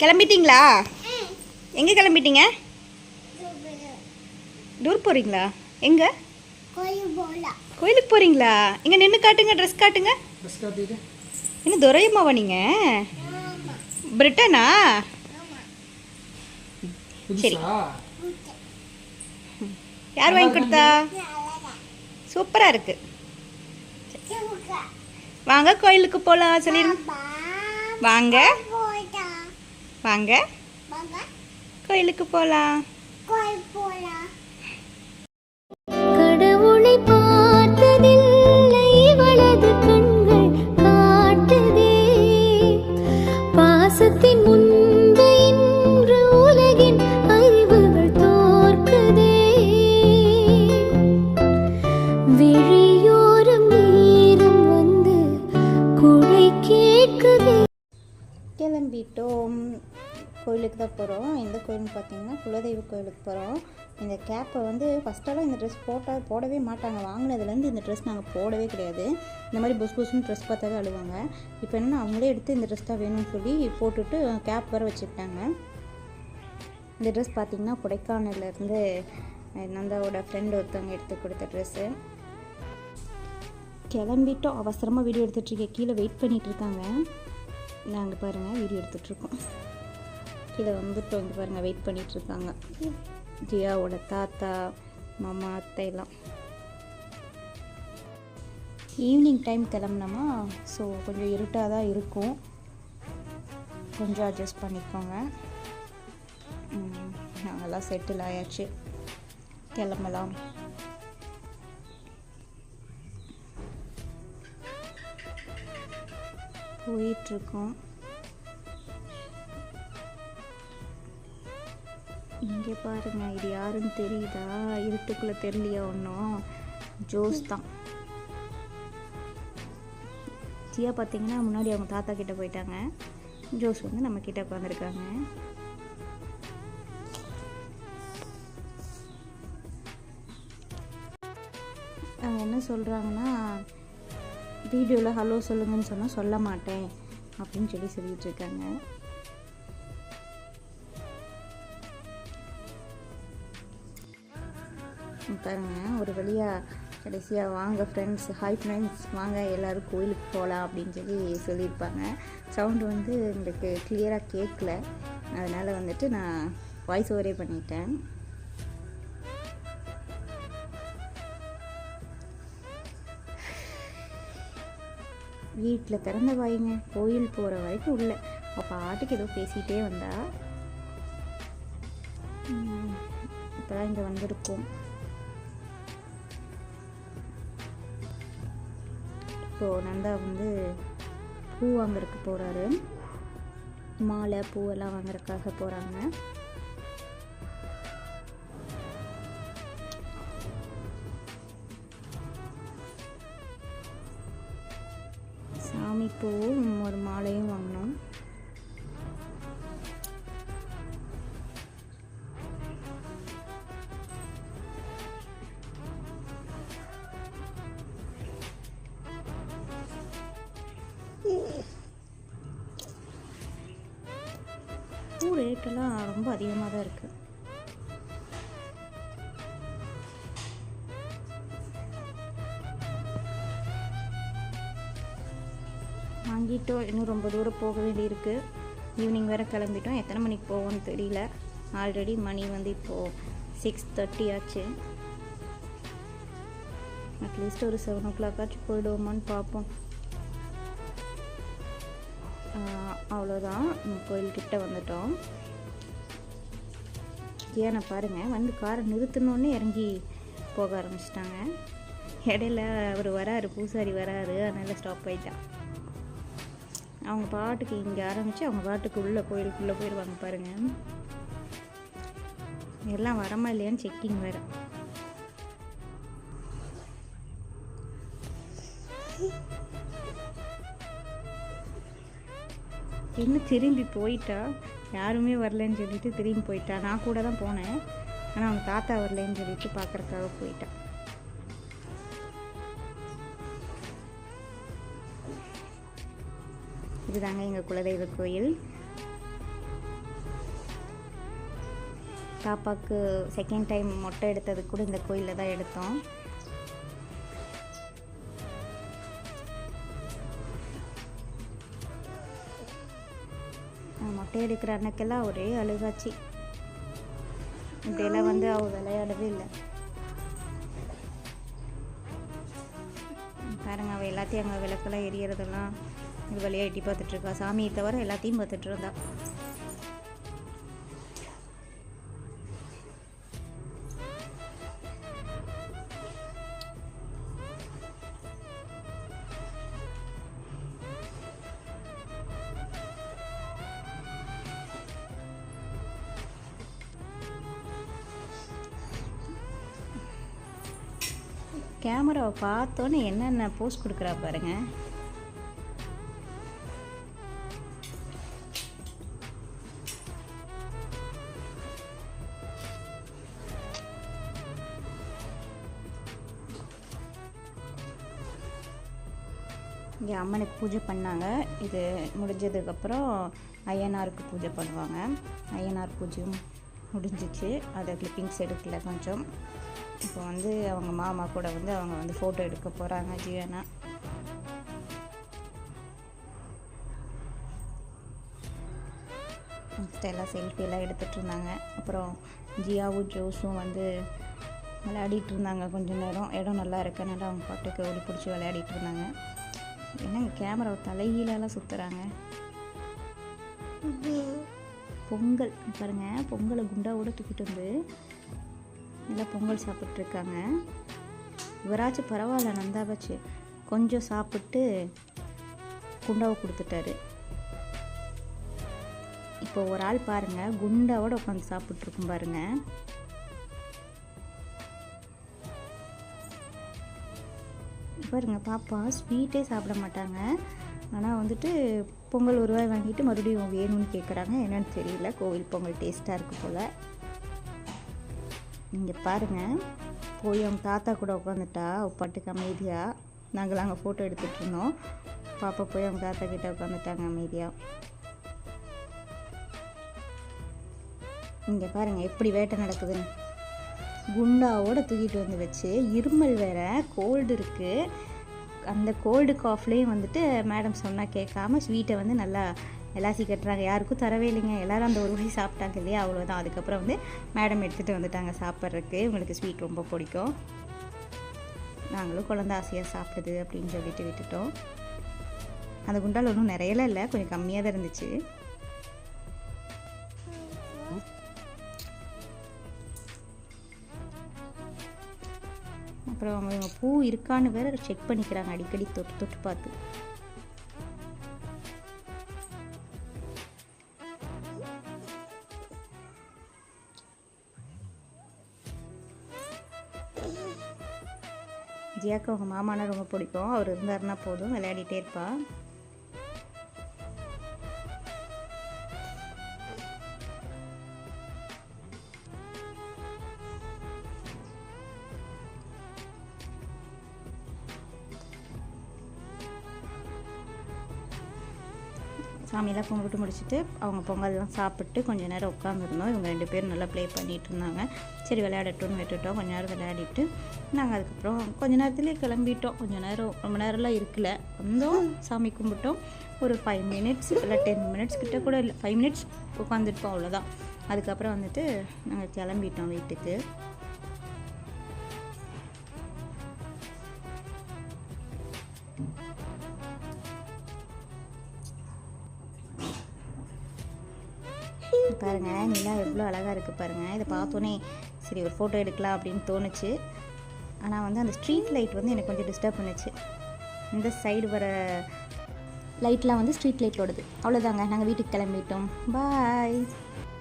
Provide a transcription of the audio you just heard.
கிளம்பிட்டீங்களா? எங்கே கிளம்பிட்டீங்க? டூர் போகிறீங்களா எங்கே? கோயிலுக்கு போகிறீங்களா இங்கே நின்று காட்டுங்க ட்ரெஸ் காட்டுங்க. என்ன துரையம்மாவா நீங்கள் பிரிட்டனா? புதுசா? யார் வாங்கி கொடுத்தா? சூப்பராக இருக்கு. வாங்க கோயிலுக்கு போகலாம் சொல்லிடுங்க வாங்க. வாங்க. கோயிலுக்கு போகலாம் கடவுளை பார்த்ததில்லை இவளது கண்கள் காட்டுதே. பாசத்தின் முன்பு இன்று உலகின் அறிவுகள் தோற்குதே. விழியோரம் நேரம் வந்து குடை கேட்குதே. கிளம்பிட்டோம். கோயிலுக்கு தான் போகிறோம் எந்த கோயில்னு பார்த்தீங்கன்னா குலதெய்வ கோயிலுக்கு போகிறோம் இந்த கேப்பை வந்து ஃபஸ்ட்டெல்லாம் இந்த ட்ரெஸ் போட்டால் போடவே மாட்டாங்க. வாங்கினதுலேருந்து இந்த ட்ரெஸ் நாங்கள் போடவே கிடையாது. இந்த மாதிரி புஸ் புஸ்னு ட்ரெஸ் பார்த்தாவே அழுவாங்க. இப்போ என்னென்னா அவங்களே எடுத்து இந்த ட்ரெஸ் தான் வேணும்னு சொல்லி போட்டுட்டு கேப் வர வச்சுக்கிட்டாங்க. இந்த ட்ரெஸ் பார்த்திங்கன்னா கொடைக்கானல்லேருந்து நந்தாவோட ஃப்ரெண்டு ஒருத்தவங்க எடுத்து கொடுத்த ட்ரெஸ்ஸு கிளம்பிட்டோம். அவசரமாக வீடியோ எடுத்துகிட்ருக்கேன் கீழே வெயிட் பண்ணிகிட்டு இருக்காங்க. நாங்கள் பாருங்கள் வீடியோ எடுத்துகிட்ருக்கோம் கீழே வந்துட்டோம் இங்கே பாருங்கள் வெயிட் பண்ணிகிட்ருக்காங்க ஜியாவோட தாத்தா மாமா அத்தை எல்லாம். ஈவினிங் டைம் கிளம்புனோமா? ஸோ கொஞ்சம் இருட்டாக தான் இருக்கும். கொஞ்சம் அட்ஜஸ்ட் பண்ணிக்கோங்க. நாங்கள்லாம் செட்டில் ஆயாச்சு. கிளம்பலாம். போயிட்டுருக்கோம். இங்கே பாருங்க இது யாருன்னு தெரியுதா? இருட்டுக்குள்ளே தெரியலையா ஒன்றும் ஜோஸ் தான். ஜியா பார்த்தீங்கன்னா முன்னாடி அவங்க தாத்தா கிட்டே போயிட்டாங்க. ஜோஸ் வந்து நம்ம கிட்டே உட்காந்துருக்காங்க அவங்க என்ன சொல்கிறாங்கன்னா வீடியோவில் ஹலோ சொல்லுங்கன்னு சொன்னால் சொல்ல மாட்டேன் அப்படின்னு சொல்லி சொல்லிட்டு பாருங்கள் பாருங்க ஒரு வழியாக கடைசியாக வாங்க ஃப்ரெண்ட்ஸ் ஹாய் ஃப்ரெண்ட்ஸ் வாங்க எல்லோரும் கோயிலுக்கு போகலாம் அப்படின்னு சொல்லி சொல்லியிருப்பாங்க. சவுண்டு வந்து எங்களுக்கு கிளியராக கேட்கல அதனால் வந்துட்டு நான் வாய்ஸ் ஓவரே பண்ணிட்டேன். வீட்டில் திறந்த வாயிங்க கோயில் போகிற வரைக்கும் உள்ள. அவள் பாட்டுக்கு ஏதோ பேசிகிட்டே வந்தா. இப்போ தான் இங்கே வந்திருக்கோம். இப்போது நந்தா வந்து பூ வாங்குறதுக்கு போகிறாரு மாலை பூவெல்லாம் வாங்குறதுக்காக போகிறாங்க சாமி பூவும் ஒரு மாலையும் வாங்கினோம் ரேட்டெல்லாம் ரொம்ப அதிகமாக தான் இருக்குது வாங்கிட்டோம் இன்னும் ரொம்ப தூரம் போக வேண்டியிருக்கு. ஈவினிங் வேறு கிளம்பிட்டோம். எத்தனை மணிக்கு போவோம்னு தெரியல. ஆல்ரெடி மணி வந்து இப்போது சிக்ஸ் தேர்ட்டி ஆச்சு. அட்லீஸ்ட் ஒரு செவன் ஓ கிளாக் ஆச்சு போயிடுவோமான்னு பார்ப்போம். அவ்வளோதான் கோயில்கிட்ட வந்துட்டோம். ஏன்னா பாருங்கள் வந்து காரை நிறுத்தினோன்னே இறங்கி போக ஆரம்பிச்சிட்டாங்க. இடையில அவர் வராரு பூசாரி வராரு. அதனால் ஸ்டாப் ஆயிட்டான். அவங்க பாட்டுக்கு இங்கே ஆரம்பித்து அவங்க பாட்டுக்கு உள்ளே கோயிலுக்குள்ளே போயிடுவாங்க பாருங்கள் எல்லாம் வரமா இல்லையான்னு செக்கிங் வேறு. இன்னும் திரும்பி போயிட்டா? யாருமே வரலன்னு சொல்லிட்டு திரும்பி போயிட்டா? நான் கூட தான் போனேன். ஆனால் அவங்க தாத்தா வரலன்னு சொல்லிட்டு பார்க்குறக்காக போயிட்டான் இதுதாங்க எங்கள் குலதெய்வ கோயில். பாப்பாவுக்கு செகண்ட் டைம் மொட்டை எடுத்தது கூட இந்த கோயிலில் தான் எடுத்தோம். நான் எடுக்கிற அன்னைக்கெல்லாம் ஒரே அழுகாச்சு. இப்படியெல்லாம் வந்து அவள் விளையாடவே இல்லை. பாருங்க அவள் எல்லாத்தையும் அங்கே விளக்கெல்லாம் எரியறதெல்லாம் இது வழியாக எட்டி பார்த்துட்ருக்கா சாமியை தவிர எல்லாத்தையும் பார்த்துட்டு இருந்தா. கேமராவை பார்த்தோன்னே என்னென்ன போஸ்ட் கொடுக்குறா பாருங்க. இங்கே அம்மனுக்கு பூஜை பண்ணாங்க. இது முடிஞ்சதுக்கப்புறம் ஐயனாருக்கு பூஜை பண்ணுவாங்க. ஐயனார் பூஜையும் முடிஞ்சிச்சு. அதை கிளிப்பிங்ஸ் எடுக்கல கொஞ்சம். இப்போ வந்து அவங்க மாமா கூட வந்து அவங்க வந்து ஃபோட்டோ எடுக்க போகிறாங்க ஜீவனா. ஃபஸ்ட்டு எல்லாம் எடுத்துகிட்டு இருந்தாங்க. அப்புறம் ஜியாவும் ஜோஸும் வந்து விளையாடிட்டு இருந்தாங்க கொஞ்சம் நேரம். இடம் நல்லா இருக்கனால அவங்க பாட்டுக்கு ஓடி பிடிச்சி விளையாடிட்டு இருந்தாங்க. என்னங்க கேமரா தலைகீழெல்லாம் சுற்றுறாங்க பொங்கல். பாருங்க பொங்கலை குண்டாவோட தூக்கிட்டு வந்து நல்லா பொங்கல் சாப்பிட்ருக்காங்க இவராச்சும் பரவாயில்ல நந்தாபாச்சு. கொஞ்சம் சாப்பிட்டு குண்டாவை கொடுத்துட்டாரு. இப்போ ஒரு ஆள் பாருங்க குண்டாவோட உட்காந்து சாப்பிட்ருக்கும் பாருங்க. பாருங்க பாப்பா ஸ்வீட்டே சாப்பிட மாட்டாங்க. ஆனால் வந்துட்டு பொங்கல் ஒரு ரூபாய் வாங்கிட்டு மறுபடியும் வேணும்னு கேட்குறாங்க என்னன்னு தெரியல. கோவில் பொங்கல் டேஸ்ட்டாக இருக்குது போல். இங்கே பாருங்கள் போய் அவங்க தாத்தா கூட உட்காந்துட்டா பாட்டுக்கு அமைதியாக நாங்கள் அங்கே ஃபோட்டோ எடுத்துகிட்டு இருந்தோம். பாப்பா போய் அவங்க தாத்தா கிட்டே உட்காந்துட்டாங்க அமைதியாக இங்கே பாருங்கள் எப்படி வேட்டை நடக்குதுன்னு. குண்டாவோட தூக்கிட்டு வந்து வச்சு இருமல் வேற கோல்டு இருக்குது அந்த கோல்டு காஃப்லேயும் வந்துட்டு மேடம் சொன்னால் கேட்காம ஸ்வீட்டை வந்து நல்லா எலாசி கட்டுறாங்க. யாருக்கும் தரவே இல்லைங்க. எல்லாரும் அந்த ஒரு வழி சாப்பிட்டாங்க இல்லையா? அவ்வளோதான் அதுக்கப்புறம் வந்து மேடம் எடுத்துகிட்டு வந்துட்டாங்க சாப்பிட்றதுக்கு. உங்களுக்கு ஸ்வீட் ரொம்ப பிடிக்கும். நாங்களும் குழந்த ஆசையாக சாப்பிடுது அப்படின்னு சொல்லிட்டு விட்டுட்டோம். அந்த குண்டால் ஒன்றும் நிறையலாம் இல்லை. கொஞ்சம் கம்மியாக தான் இருந்துச்சு. அப்புறம் இவங்க பூ இருக்கான்னு வேற செக் பண்ணிக்கிறாங்க. அடிக்கடி தொட்டு தொட்டு பார்த்து. ஜியாக்கு அவங்க மாமானா ரொம்ப பிடிக்கும். அவர் இருந்தாருன்னா போதும். விளையாடிட்டே இருப்பா. சாமியெல்லாம் கும்பிட்டு முடிச்சுட்டு அவங்க பொங்கல்லாம் சாப்பிட்டு கொஞ்ச நேரம் உட்காந்துருந்தோம் இவங்க ரெண்டு பேரும் நல்லா ப்ளே பண்ணிகிட்டு இருந்தாங்க. சரி விளையாடட்டும்னு விட்டுட்டோம். கொஞ்ச நேரம் விளையாடிட்டு நாங்கள் அதுக்கப்புறம் கொஞ்ச நேரத்துலேயே கிளம்பிட்டோம். கொஞ்சம் நேரம் ரொம்ப நேரம்லாம் இருக்கல. வந்தோம் சாமி கும்பிட்டோம். ஒரு ஃபைவ் மினிட்ஸ் இல்லை டென் மினிட்ஸ் கிட்ட கூட இல்லை. ஃபைவ் மினிட்ஸ் உட்காந்துருப்போம் அவ்வளோதான் அதுக்கப்புறம் வந்துட்டு நாங்கள் கிளம்பிட்டோம் வீட்டுக்கு. பாருங்க நிலா எவ்வளோ அழகாக இருக்குது பாருங்கள் இதை பார்த்தோன்னே சரி ஒரு ஃபோட்டோ எடுக்கலாம் அப்படின்னு தோணுச்சு. ஆனால் வந்து அந்த ஸ்ட்ரீட் லைட் வந்து எனக்கு கொஞ்சம் டிஸ்டர்ப் பண்ணுச்சு. இந்த சைடு வர லைட்லாம் வந்து ஸ்ட்ரீட் லைட்டோடது அவ்வளோதாங்க நாங்கள் வீட்டுக்கு கிளம்பிட்டோம். பாய்